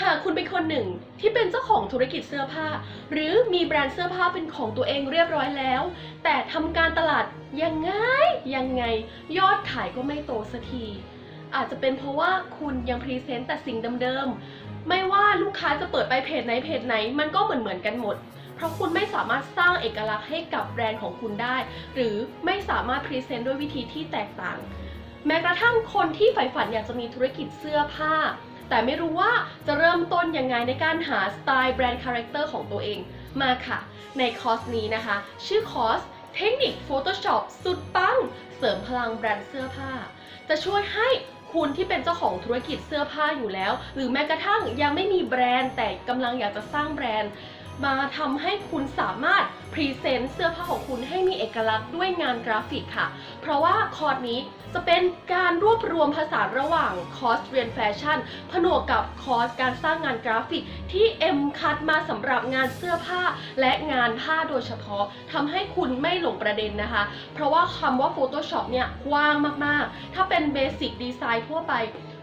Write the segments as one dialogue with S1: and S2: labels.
S1: หากคุณเป็นคนหนึ่งที่เป็นเจ้าของธุรกิจเสื้อผ้า หรือมีแบรนด์เสื้อผ้าเป็นของตัวเองเรียบร้อยแล้ว แต่ทำการตลาดยังไงยังไง ยอดขายก็ไม่โตสักทีอาจจะเป็นเพราะว่าคุณยังพรีเซนต์แต่สิ่งเดิมๆ ไม่ว่าลูกค้าจะเปิดไปเพจไหนเพจไหน มันก็เหมือนเหมือนๆกันหมด เพราะคุณไม่สามารถสร้างเอกลักษณ์ให้กับแบรนด์ของคุณได้ หรือไม่สามารถพรีเซนต์ด้วยวิธีที่แตกต่าง แม้กระทั่งคนที่ใฝ่ฝันอยากจะมีธุรกิจเสื้อผ้า แต่ไม่รู้ว่าจะเริ่มต้นยังไงในการหาสไตล์แบรนด์คาแรคเตอร์ของตัวเองมาค่ะ ในคอร์สนี้นะคะ ชื่อคอร์สเทคนิค Photoshop สุดปัง เสริมพลังแบรนด์เสื้อผ้า จะช่วยให้คุณที่เป็นเจ้าของธุรกิจเสื้อผ้าอยู่แล้ว หรือแม้กระทั่งยังไม่มีแบรนด์แต่กำลังอยากจะสร้างแบรนด์ มาทำให้คุณสามารถพรีเซนต์เสื้อผ้าของคุณให้มีเอกลักษณ์ด้วยงานกราฟิกค่ะ เพราะว่าคอร์สนี้จะเป็นการรวบรวมผสานระหว่างคอร์สเรียนแฟชั่น ผนวกกับคอร์สการสร้างงานกราฟิกที่เอ็มคัดมาสำหรับงานเสื้อผ้าและงานผ้าโดยเฉพาะทำให้คุณไม่หลงประเด็นนะคะ เพราะว่าคำว่า Photoshop เนี่ยกว้างมากๆ ถ้าเป็นเบสิกดีไซน์ทั่วไป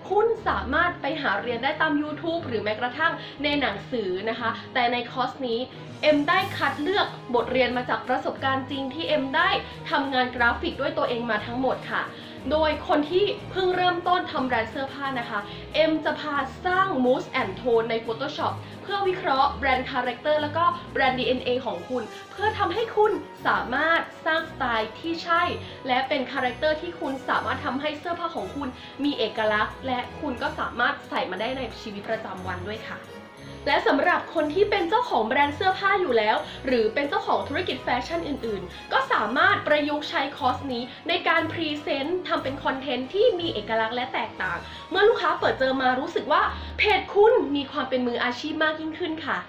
S1: คุณสามารถไปหาเรียนได้ตาม YouTube หรือแม้กระทั่งในหนังสือนะคะ แต่ในคอร์สนี้เอ็มได้คัดเลือกบทเรียนมาจากประสบการณ์จริงที่เอ็มได้ทำงานกราฟิกด้วยตัวเองมาทั้งหมดค่ะ โดยคนที่เพิ่งเริ่มต้นทำแบรนด์เสื้อผ้านะคะ เอ็มจะพาสร้าง Mood and Tone ใน Photoshop เพื่อวิเคราะห์แบรนด์คาแรคเตอร์แล้วก็แบรนด์ DNA ของคุณ เพื่อทำให้คุณสามารถสร้างสไตล์ที่ใช่ และเป็นคาแรคเตอร์ที่คุณสามารถทำให้เสื้อผ้าของคุณมีเอกลักษณ์ และคุณก็สามารถใส่มาได้ในชีวิตประจำวันด้วยค่ะ และสำหรับคนที่เป็นเจ้าของแบรนด์เสื้อผ้าอยู่แล้ว หรือเป็นเจ้าของธุรกิจแฟชั่นอื่น ๆ ก็สามารถประยุกต์ใช้คอร์สนี้ในการพรีเซนต์ทำเป็นคอนเทนต์ที่มีเอกลักษณ์และแตกต่าง เมื่อลูกค้าเปิดเจอมารู้สึกว่าเพจคุณมีความเป็นมืออาชีพมากยิ่งขึ้นค่ะ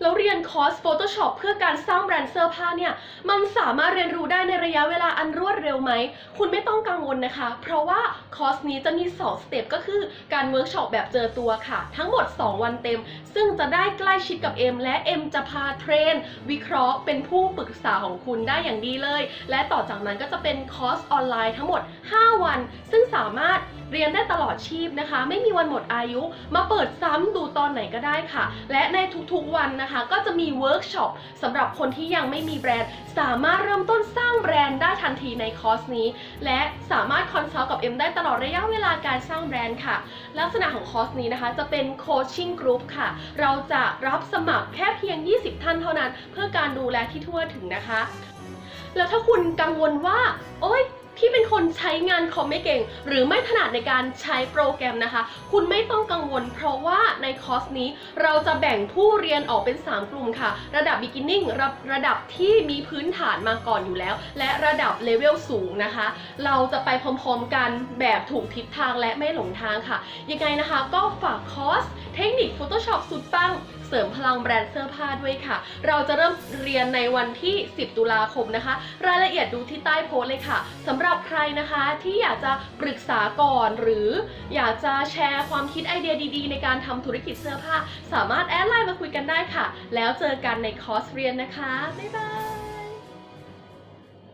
S1: แล้วเรียนคอร์ส Photoshop เพื่อการสร้างแบรนด์เสื้อผ้าเนี่ย มันสามารถเรียนรู้ได้ในระยะเวลาอันรวดเร็วไหม คุณไม่ต้องกังวลนะคะ เพราะว่าคอร์สนี้จะมี 2 สเต็ปก็คือการเวิร์กช็อปแบบเจอตัวค่ะ ทั้งหมด 2 วันเต็ม ซึ่งจะได้ใกล้ชิดกับเอ็มและเอ็มจะพาเทรน วิเคราะห์เป็นผู้ปรึกษาของคุณได้อย่างดีเลย และต่อจากนั้นก็จะเป็นคอร์สออนไลน์ทั้งหมด 5 วัน ซึ่งสามารถเรียนได้ตลอดชีพนะคะ ไม่มีวันหมดอายุ มาเปิดซ้ำดูตอนไหนก็ได้ค่ะ และในทุกๆวันนะคะก็จะมีเวิร์กช็อปสำหรับคนที่ยังไม่มีแบรนด์ สามารถเริ่มต้นสร้างแบรนด์ได้ทันทีในคอร์สนี้ และสามารถคอนซัลท์กับเอ็มได้ตลอดระยะเวลาการสร้างแบรนด์ค่ะ ลักษณะของคอร์สนี้นะคะจะเป็นโคชชิ่งกรุ๊ปค่ะ เราจะรับสมัครแค่เพียง 20 ท่านเท่านั้น เพื่อการดูแลที่ทั่วถึงนะคะ แล้วถ้าคุณกังวลว่า โอ๊ย พี่เป็นคนใช้งานคอมไม่เก่ง หรือไม่ถนัดในการใช้โปรแกรมนะคะ คุณไม่ต้องกังวล เพราะว่าในคอร์สนี้เราจะแบ่งผู้เรียนออกเป็น 3 กลุ่มค่ะ ระดับ beginning ระระดับที่มีพื้นฐานมาก่อนอยู่แล้ว และระดับเลเวลสูงนะคะ เราจะไปพร้อมๆกันแบบถูกทิศทางและไม่หลงทางค่ะ ยังไงนะคะก็ฝากคอร์สเทคนิค Photoshop สุดปัง เสริมพลังแบรนด์เสื้อผ้าด้วยค่ะ เราจะเริ่มเรียนในวันที่ 10 ตุลาคมนะคะ รายละเอียดดูที่ใต้โพสเลยค่ะสำหรับใครนะคะที่อยากจะปรึกษาก่อน หรืออยากจะแชร์ความคิดไอเดียดีๆ ในการทำธุรกิจเสื้อผ้า สามารถแอดไลน์มาคุยกันได้ค่ะ แล้วเจอกันในคอร์สเรียนนะคะบ๊ายบาย